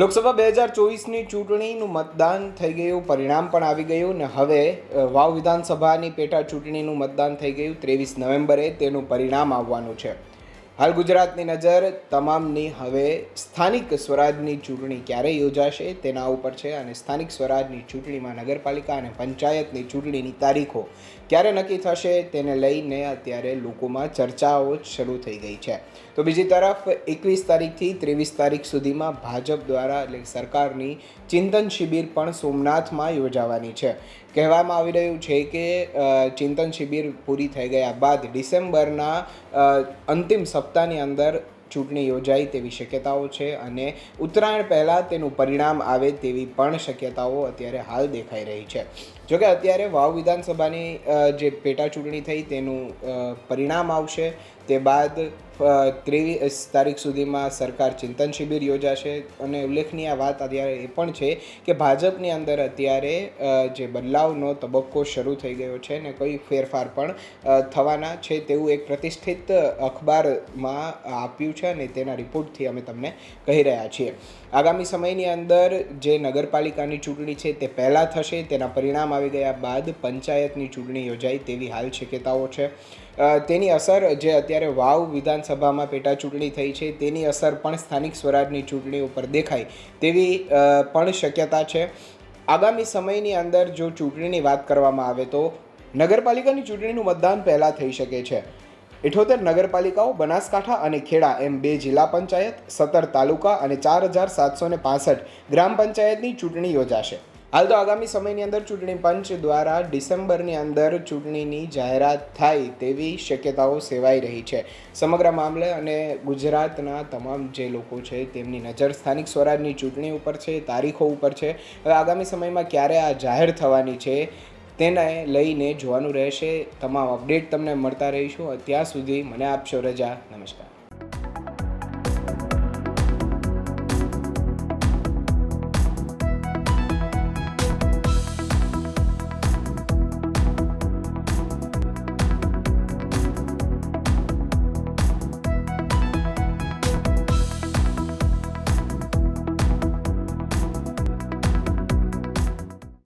લોકસભા બે હજાર ચોવીસની ચૂંટણીનું મતદાન થઈ ગયું, પરિણામ પણ આવી ગયું ને હવે વાવ વિધાનસભાની પેટા ચૂંટણીનું મતદાન થઈ ગયું ત્રેવીસ નવેમ્બરે, તેનું પરિણામ આવવાનું છે. હાલ ગુજરાતની નજર તમામની હવે સ્થાનિક સ્વરાજની ચૂંટણી ક્યારે યોજાશે તેના ઉપર છે અને સ્થાનિક સ્વરાજની ચૂંટણીમાં નગરપાલિકા અને પંચાયતની ચૂંટણીની તારીખો ક્યારે નક્કી થશે તેને લઈને અત્યારે લોકોમાં ચર્ચાઓ શરૂ થઈ ગઈ છે. તો બીજી તરફ એકવીસ તારીખથી ત્રેવીસ તારીખ સુધીમાં ભાજપ દ્વારા એટલે સરકારની ચિંતન શિબિર પણ સોમનાથમાં યોજાવાની છે. કહેવામાં આવી રહ્યું છે કે ચિંતન શિબિર પૂરી થઈ ગયા બાદ ડિસેમ્બરના અંતિમ અંતિમ સપ્તાહની અંદર ચૂંટણી યોજાય તેવી શક્યતાઓ છે અને ઉત્તરાયણ પહેલાં તેનું પરિણામ આવે તેવી પણ શક્યતાઓ અત્યારે હાલ દેખાઈ રહી છે. જોકે અત્યારે વાવ વિધાનસભાની જે પેટા ચૂંટણી થઈ તેનું પરિણામ આવશે. તે બાદ ત્રેવીસ તારીખ સુધીમાં સરકાર ચિંતન શિબિર યોજાશે અને ઉલ્લેખનીય વાત અત્યારે એ પણ છે કે ભાજપની અંદર અત્યારે જે બદલાવનો તબક્કો શરૂ થઈ ગયો છે ને કોઈ ફેરફાર પણ થવાના છે તેવું એક પ્રતિષ્ઠિત અખબારમાં આપ્યું છે અને તેના રિપોર્ટથી અમે તમને કહી રહ્યા છીએ. આગામી સમયની અંદર જે નગરપાલિકાની ચૂંટણી છે તે પહેલાં થશે, તેના પરિણામ આવી ગયા બાદ પંચાયતની ચૂંટણી યોજાય તેવી હાલ શક્યતાઓ છે. તેની અસર જે અત્યારે વાવ વિધાનસભામાં પેટા ચૂંટણી થઈ છે, તેની અસર પણ સ્થાનિક સ્વરાજની ચૂંટણી ઉપર દેખાય તેવી પણ શક્યતા છે. આગામી સમયની અંદર જો ચૂંટણીની વાત કરવામાં આવે તો નગરપાલિકાની ચૂંટણીનું મતદાન પહેલાં થઈ શકે છે. ઇઠોતેર નગરપાલિકાઓ, બનાસકાંઠા અને ખેડા એમ બે જિલ્લા પંચાયત, સત્તર તાલુકા અને ચાર હજાર સાતસો ને ગ્રામ પંચાયતની ચૂંટણી યોજાશે. હાલ તો આગામી સમયની અંદર ચૂંટણી પંચ દ્વારા ડિસેમ્બરની અંદર ચૂંટણીની જાહેરાત થાય તેવી શક્યતાઓ સેવાઈ રહી છે. સમગ્ર મામલે અને ગુજરાતના તમામ જે લોકો છે તેમની નજર સ્થાનિક સ્વરાજની ચૂંટણી ઉપર છે, તારીખો ઉપર છે. હવે આગામી સમયમાં ક્યારે આ જાહેર થવાની છે તેને લઈને જોવાનું રહેશે. તમામ અપડેટ તમને મળતા રહીશું. ત્યાં સુધી મને આપશો રજા. નમસ્કાર.